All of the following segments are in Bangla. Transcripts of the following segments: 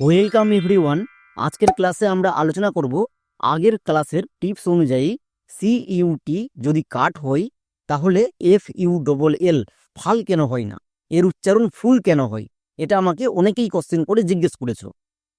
ওয়েলকাম এভরিওয়ান আজকের ক্লাসে আমরা আলোচনা করব আগের ক্লাসের টিপস অনুযায়ী সি ইউটি যদি কাট হয়, তাহলে এফ ইউ ডবল এল ফাল কেন হয় না? এর উচ্চারণ ফুল কেন হয়? এটা আমাকে অনেকেই কোশ্চেন করে জিজ্ঞেস করেছ।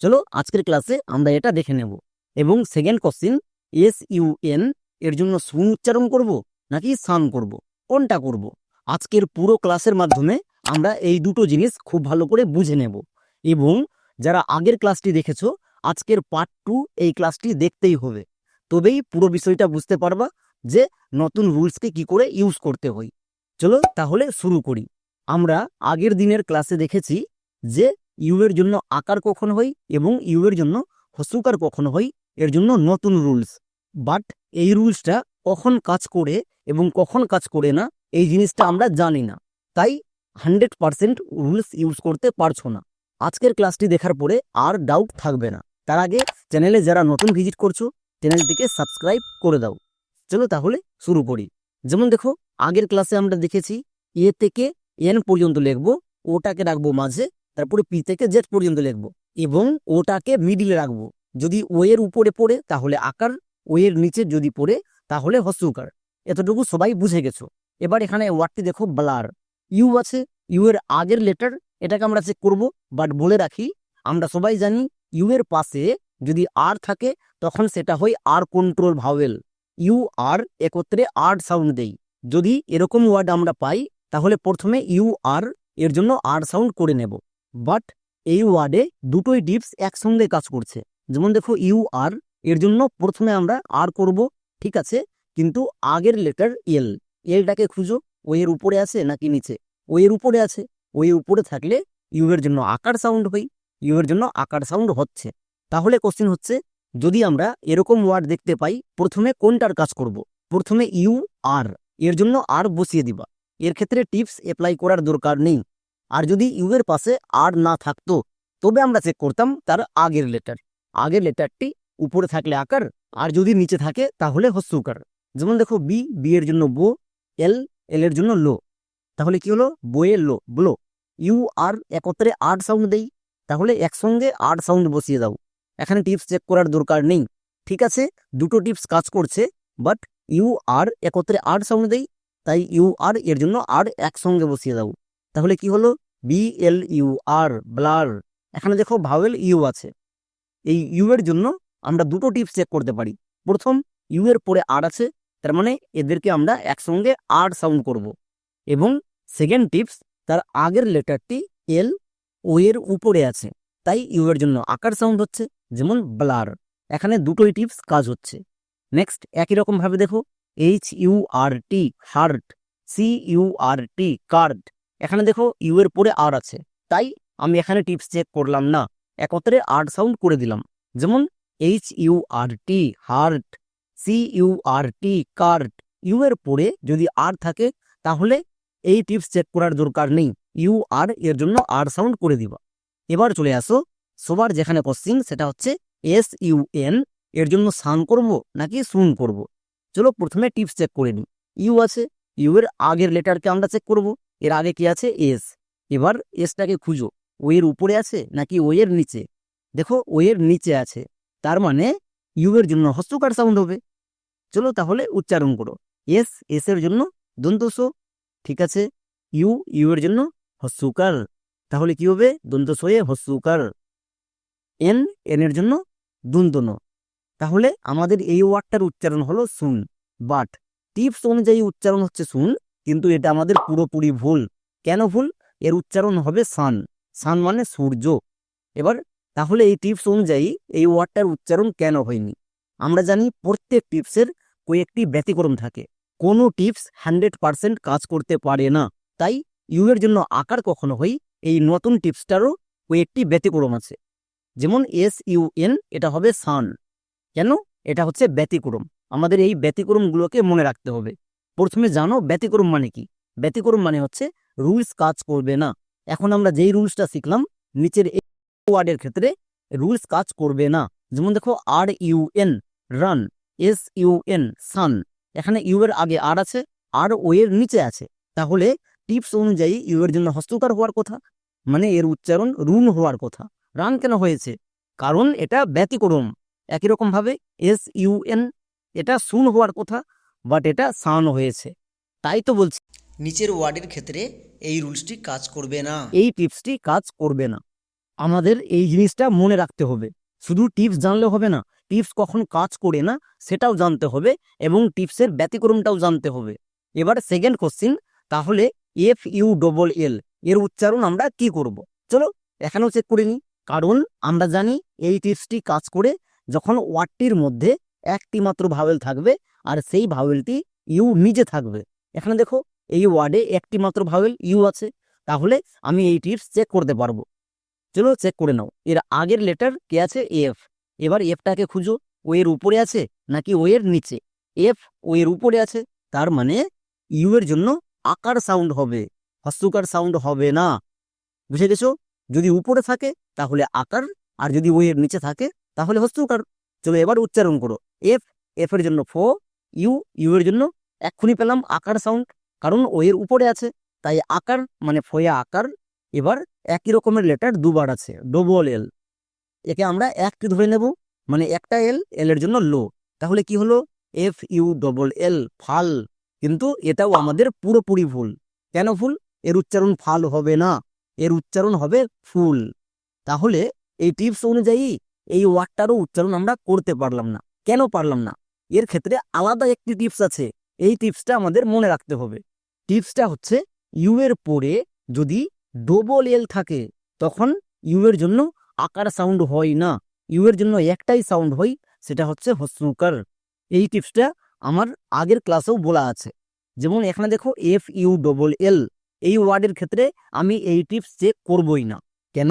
চলো আজকের ক্লাসে আমরা এটা দেখে নেব। এবং second question S U N এর জন্য সুন উচ্চারণ করব নাকি সান করব? কোনটা করব? আজকের পুরো ক্লাসের মাধ্যমে আমরা এই দুটো জিনিস খুব ভালো করে বুঝে নেব। এবং যারা আগের ক্লাসটি দেখেছ, আজকের পার্ট টু এই ক্লাসটি দেখতেই হবে। তবেই পুরো বিষয়টা বুঝতে পারবা যে নতুন রুলসকে কি করে ইউজ করতে হয়। চলো তাহলে শুরু করি। আমরা আগের দিনের ক্লাসে দেখেছি যে ইউ এর জন্য আকার কখন হয় এবং ইউ এর জন্য হসুকার কখন হয়, এর জন্য নতুন রুলস বাট এই রুলসটা কখন কাজ করে এবং কখন কাজ করে না, এই জিনিসটা আমরা জানি না। তাই হান্ড্রেড পারসেন্ট রুলস ইউজ করতে পারছ না। আজকের ক্লাসটি দেখার পরে আর ডাউট থাকবে না। তার আগে চ্যানেলে যারা নতুন ভিজিট করছ চ্যানেলটিকে সাবস্ক্রাইব করে দাও। চলো তাহলে শুরু করি। যেমন দেখো, আগের ক্লাসে আমরা দেখেছি, এ থেকে এন পর্যন্ত লিখব, ওটাকে রাখব মাঝে, তারপরে পি থেকে জেড পর্যন্ত লিখব, এবং ওটাকে মিডিলে রাখব। যদি ও এর উপরে পড়ে, তাহলে আকার ও এর নিচে যদি পড়ে, তাহলে হস্যকার এতটুকু সবাই বুঝে গেছো। এবার এখানে ওয়ার্ডটি দেখো ব্লার ইউ আছে ইউ এর আগের লেটার এটাকে আমরা চেক করব বাট বলে রাখি, আমরা সবাই জানি ইউ এর পাশে যদি আর থাকে, তখন সেটা হয় R control vowel U R একত্রে আর সাউন্ড দেই। যদি এরকম ওয়ার্ড আমরা পাই, তাহলে প্রথমে ইউ আর এর জন্য আর সাউন্ড করে নেব। বাট এই ওয়ার্ডে দুটোই ডিপস একসঙ্গে কাজ করছে। যেমন দেখো ইউ আর এর জন্য প্রথমে আমরা আর করব, ঠিক আছে? কিন্তু আগের লেটার এল এলটাকে খুঁজো ও এর উপরে আছে নাকি নিচে? ও এর উপরে আছে। ও এর উপরে থাকলে ইউ এর জন্য আকার সাউন্ড হয় ইউ এর জন্য আকার সাউন্ড হচ্ছে। তাহলে কোশ্চেন হচ্ছে, যদি আমরা এরকম ওয়ার্ড দেখতে পাই, প্রথমে কোনটার কাজ করব। প্রথমে ইউ, আর। এর জন্য আর বসিয়ে দিবা। এর ক্ষেত্রে টিপস অ্যাপ্লাই করার দরকার নেই। আর যদি ইউ এর পাশে আর না থাকতো, তবে আমরা চেক করতাম তার আগের লেটার আগের লেটারটি উপরে থাকলে আকার, আর যদি নিচে থাকে তাহলে হস্যকার যেমন দেখো বি বি এর জন্য বো এল এল এর জন্য লো। তাহলে কি হলো? বইয়ের লো ব্লো, ইউ আর একত্রে আট সাউন্ড দেই। তাহলে একসঙ্গে আট সাউন্ড বসিয়ে দাও। এখানে টিপস চেক করার দরকার নেই। ঠিক আছে? দুটো টিপস কাজ করছে বাট ইউ আর একত্রে আট সাউন্ড দেই, তাই ইউ আর এর জন্য আর একসঙ্গে বসিয়ে দাও। তাহলে কি হলো? B L U R blur এখানে দেখো ভাওয়েল ইউ আছে। এই ইউ এর জন্য আমরা দুটো টিপস চেক করতে পারি। প্রথম ইউ এর পরে আর আছে, তার মানে এদেরকে আমরা একসঙ্গে আর সাউন্ড করব। এবং সেকেন্ড টিপস তার আগের লেটারটি এল ও এর উপরে আছে। তাই ইউ এর জন্য আকার সাউন্ড হচ্ছে যেমন ব্লার এখানে দুটোই টিপস কাজ হচ্ছে। নেক্সট একই রকম ভাবে দেখো H U R T hurt C U R T card এখানে দেখো ইউ এর পরে আর আছে। তাই আমি এখানে টিপস চেক করলাম না। একত্রে আর সাউন্ড করে দিলাম। যেমন H U R T hurt C U R T card U এর পরে যদি আর থাকে, তাহলে এই টিপস চেক করার দরকার নেই। ইউ আর এর জন্য আর সাউন্ড করে দিবা। এবার চলে আসো। সবার যেখানে কোশ্চিন সেটা হচ্ছে এস ইউ এন এর জন্য সান করব নাকি সুন করব? চলো প্রথমে টিপস চেক করে নিই। ইউ আছে ইউ এর আগের লেটারকে আমরা চেক করব। এর আগে কি আছে? এস এবার এসটাকে খুঁজো। ও এর উপরে আছে নাকি ও এর নিচে? দেখো ও এর নিচে আছে। তার মানে ইউ এর জন্য হস্তকার সাউন্ড হবে। চলো তাহলে উচ্চারণ করো। এস এস এর জন্য দন্তস ঠিক আছে? ইউ ইউ এর জন্য হস্যকার তাহলে কি হবে? দন্ত সয়ে হস্যকার এন এন এর জন্য দুন্তন তাহলে আমাদের এই ওয়ার্ডটার উচ্চারণ হলো সুন। বাট টিপস অনুযায়ী উচ্চারণ হচ্ছে সুন, কিন্তু এটা আমাদের পুরোপুরি ভুল। কেন ভুল? এর উচ্চারণ হবে সান। সান মানে সূর্য। এবার তাহলে এই টিপস অনুযায়ী এই ওয়ার্ডটার উচ্চারণ কেন হয়নি? আমরা জানি প্রত্যেক টিপসের কয়েকটি ব্যতিক্রম থাকে। কোনো টিপস হান্ড্রেড পার্সেন্ট কাজ করতে পারে না। তাই ইউ এর জন্য আকার কখনো হয় এই নতুন টিপসটারও কয়েকটি ব্যতিক্রম আছে। যেমন এস ইউ এন, এটা হবে সান। কেন? এটা হচ্ছে ব্যতিক্রম। আমাদের এই ব্যতিক্রমগুলোকে মনে রাখতে হবে। প্রথমে জানো ব্যতিক্রম মানে কি? ব্যতিক্রম মানে হচ্ছে রুলস কাজ করবে না। এখন আমরা যেই রুলসটা শিখলাম, নিচের এই ওয়ার্ডের ক্ষেত্রে রুলস কাজ করবে না। যেমন দেখো R U N, run. S U N, sun. এখানে ইউ এর আগে আর আছে আর ও এর নিচে আছে। তাহলে টিপস অনুযায়ী ইউ এর জন্য হস্তকার হওয়ার কথা মানে এর উচ্চারণ রুন হওয়ার কথা। রান কেন হয়েছে? কারণ এটা ব্যতিক্রম। একই রকম ভাবে এস ইউ এন এটা শুন হওয়ার কথা বাট এটা সান হয়েছে। তাই তো বলছি। নিচের ওয়ার্ডের ক্ষেত্রে এই রুলসটি কাজ করবে না। এই টিপসটি কাজ করবে না। আমাদের এই জিনিসটা মনে রাখতে হবে। শুধু টিপস জানলে হবে না টিপস কখন কাজ করে না, সেটাও জানতে হবে এবং টিপসের ব্যতিক্রমটাও জানতে হবে। এবার সেকেন্ড কোশ্চিন তাহলে এফ ইউ ডবল এল এর উচ্চারণ আমরা কি করব? চলো এখানেও চেক করে নিই। কারণ আমরা জানি এই টিপসটি কাজ করে যখন ওয়ার্ডটির মধ্যে একটি মাত্র ভাওয়েল থাকবে আর সেই ভাওয়েলটি ইউ নিজে থাকবে। এখানে দেখো, এই ওয়ার্ডে একটি মাত্র ভাওয়েল ইউ আছে, তাহলে আমি এই টিপস চেক করতে পারব। চলো চেক করে নাও। এর আগের লেটার কে আছে? এফ এবার এফটাকে খুঁজো ও এর উপরে আছে নাকি ও এর নিচে? এফ ও এর উপরে আছে, তার মানে ইউ এর জন্য আকার সাউন্ড হবে হস্যকার সাউন্ড হবে না। বুঝে গেছো? যদি উপরে থাকে, তাহলে আকার, আর যদি ও এর নিচে থাকে, তাহলে হস্যকার চলো এবার উচ্চারণ করো। এফ এফ এর জন্য ফো ইউ ইউ এর জন্য এক্ষুনি পেলাম আকার সাউন্ড কারণ ও এর উপরে আছে, তাই আকার মানে ফয়া আকার। এবার একই রকমের লেটার দুবার আছে ডবল এল একে আমরা একটি ধরে নেব মানে একটা এল এল এর জন্য লো তাহলে কি হলো? এফ ইউ ডবল এল ফাল। কিন্তু এটাও আমাদের পুরোপুরি ভুল। কেন ভুল? এর উচ্চারণ ফাল হবে না। এর উচ্চারণ হবে ফুল। তাহলে এই টিপস অনুযায়ী এই ওয়ার্ডটারও উচ্চারণ আমরা করতে পারলাম না। কেন পারলাম না? এর ক্ষেত্রে আলাদা একটি টিপস আছে। এই টিপসটা আমাদের মনে রাখতে হবে। টিপসটা হচ্ছে ইউ এর পরে যদি ডবল এল থাকে, তখন ইউ এর জন্য আকার সাউন্ড হয় না। ইউ এর জন্য একটাই সাউন্ড হয়, সেটা হচ্ছে হস্যকার এই টিপসটা আমার আগের ক্লাসেও বলা আছে। যেমন এখানে দেখো এফ ইউ ডবল এল এই ওয়ার্ডের ক্ষেত্রে আমি এই টিপস চেক করবই না। কেন?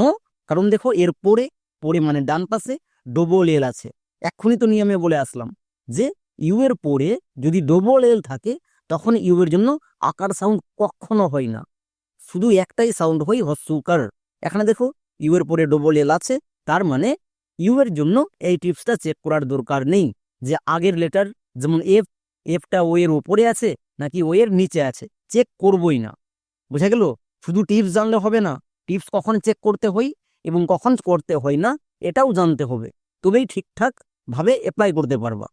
কারণ দেখো এর পরে পরে মানে ডান পাশে ডবল এল আছে। এক্ষুনি তো নিয়মে বলে আসলাম যে ইউ এর পরে যদি ডবল এল থাকে, তখন ইউ এর জন্য আকার সাউন্ড কখনো হয় না। শুধু একটাই সাউন্ড হয় হস্যকার এখানে দেখো ইউ এর পরে ডবল এল আছে, তার মানে ইউ এর জন্য এই টিপসটা চেক করার দরকার নেই, যে আগের লেটার যেমন এফ এফটা ও এর উপরে আছে, নাকি ও এর নিচে আছে চেক করবই না। বুঝা গেল? শুধু টিপস জানলে হবে না টিপস কখন চেক করতে হয় এবং কখন করতে হয় না, এটাও জানতে হবে। তবেই ঠিকঠাক ভাবে অ্যাপ্লাই করতে পারবা।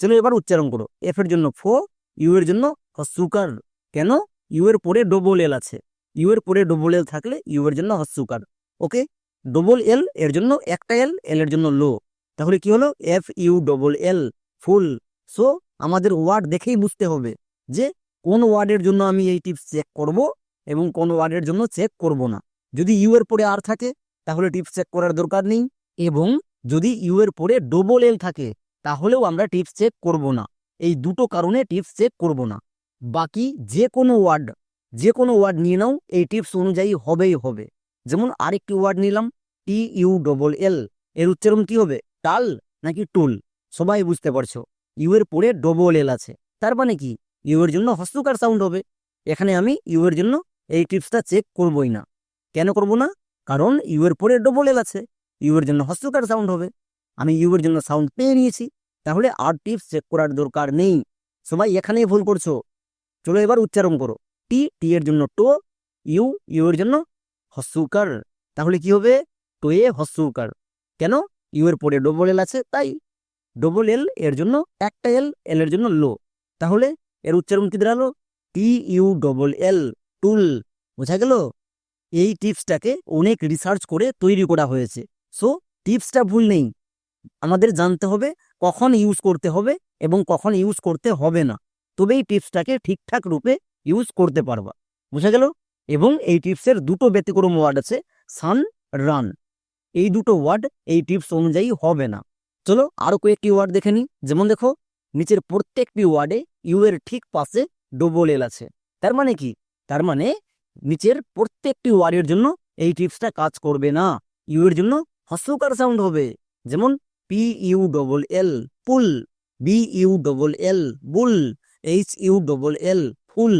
চলো এবার উচ্চারণ করো। এফ এর জন্য ফো ইউ এর জন্য হস্যকার কেন? ইউ এর পরে ডবল এল আছে। ইউ এর পরে ডবল এল থাকলে ইউ এর জন্য হস্যকার ওকে? ডবল এল এর জন্য একটা এল এল এর জন্য লো তাহলে কি হলো? F U double L full so আমাদের ওয়ার্ড দেখেই বুঝতে হবে যে কোন ওয়ার্ডের জন্য আমি এই টিপস চেক করব এবং কোন ওয়ার্ডের জন্য চেক করব না। যদি ইউ এর পরে আর থাকে, তাহলে টিপস চেক করার দরকার নেই। এবং যদি ইউ এর পরে ডবল এল থাকে, তাহলেও আমরা টিপস চেক করব না। এই দুটো কারণে টিপস চেক করব না। বাকি যে কোনো ওয়ার্ড যে কোনো ওয়ার্ড নিয়ে নাও, এই টিপস অনুযায়ী হবেই হবে। যেমন আরেকটি ওয়ার্ড নিলাম টি ইউ ডবল এল এর উচ্চারণ কি হবে? টাল নাকি টুল? সবাই বুঝতে পারছ ইউ এর পরে ডবল এল আছে। তার মানে কি? ইউ এর জন্য হস্তকার সাউন্ড হবে। এখানে আমি ইউ এর জন্য এই টিপসটা চেক করবই না। কেন করব না? কারণ ইউ এর পরে ডবল এল আছে। ইউ এর জন্য হস্তকার সাউন্ড হবে। আমি ইউ এর জন্য সাউন্ড পেয়ে নিয়েছি। তাহলে আর টিপস চেক করার দরকার নেই। সবাই এখানেই ভুল করছ। চলো এবার উচ্চারণ করো। টি টি এর জন্য টো ইউ ইউ এর জন্য হস্যকার তাহলে কি হবে? টোয়ে হস্যকার কেন? ইউ এর পরে ডবল এল আছে, তাই ডবল এল এর জন্য একটা এল এল এর জন্য লো। তাহলে এর উচ্চারণ কি দাঁড়াল? টি ইউ ডবল এল টুল বোঝা গেল? এই টিপসটাকে অনেক রিসার্চ করে তৈরি করা হয়েছে। সো টিপসটা ভুল নেই। আমাদের জানতে হবে কখন ইউজ করতে হবে এবং কখন ইউজ করতে হবে না। তবেই টিপসটাকে ঠিকঠাক রূপে ইউজ করতে পারবা। বুঝা গেল? এবং এই টিপসের দুটো ব্যতিক্রম ওয়ার্ড আছে সান রান এই দুটো ওয়ার্ড এই টিপস অনুযায়ী হবে না। চলো আরও কয়েকটি ওয়ার্ড দেখে নিই। যেমন দেখো, নিচের প্রত্যেকটি ওয়ার্ডে ইউ এর ঠিক পাশে ডবল এল আছে। তার মানে কি? তার মানে নিচের প্রত্যেকটি ওয়ার্ডের জন্য এই টিপসটা কাজ করবে না। ইউ এর জন্য হস্যকার সাউন্ড হবে। যেমন P U double L pull B U double L bull H U double L full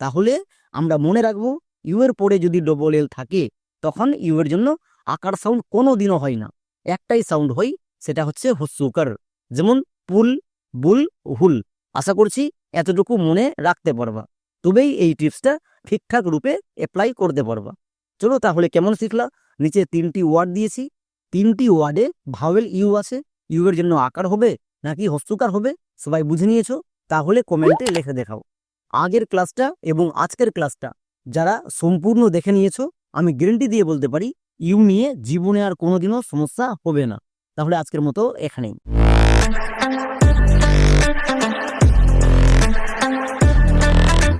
তাহলে আমরা মনে রাখব ইউ এর পরে যদি ডবল এল থাকে, তখন ইউ এর জন্য আকার সাউন্ড কোনো দিনও হয় না। একটাই সাউন্ড হয়, সেটা হচ্ছে হস্যকার যেমন পুল, বুল, হুল। আশা করছি এতটুকু মনে রাখতে পারবা। তবেই এই টিপসটা ঠিকঠাক রূপে অ্যাপ্লাই করতে পারবা। চলো তাহলে কেমন শিখলা? নিচে তিনটি ওয়ার্ড দিয়েছি। তিনটি ওয়ার্ডে ভাওয়েল ইউ আছে। ইউ এর জন্য আকার হবে নাকি হস্তকার হবে, সবাই বুঝে নিয়েছো? তাহলে কমেন্টে লেখে দেখাও। আগের ক্লাসটা এবং আজকের ক্লাসটা যারা সম্পূর্ণ দেখে নিয়েছো, আমি গ্যারেন্টি দিয়ে বলতে পারি, ইউ নিয়ে জীবনে আর কোনোদিনও সমস্যা হবে না। তাহলে আজকের মতো এখানেই।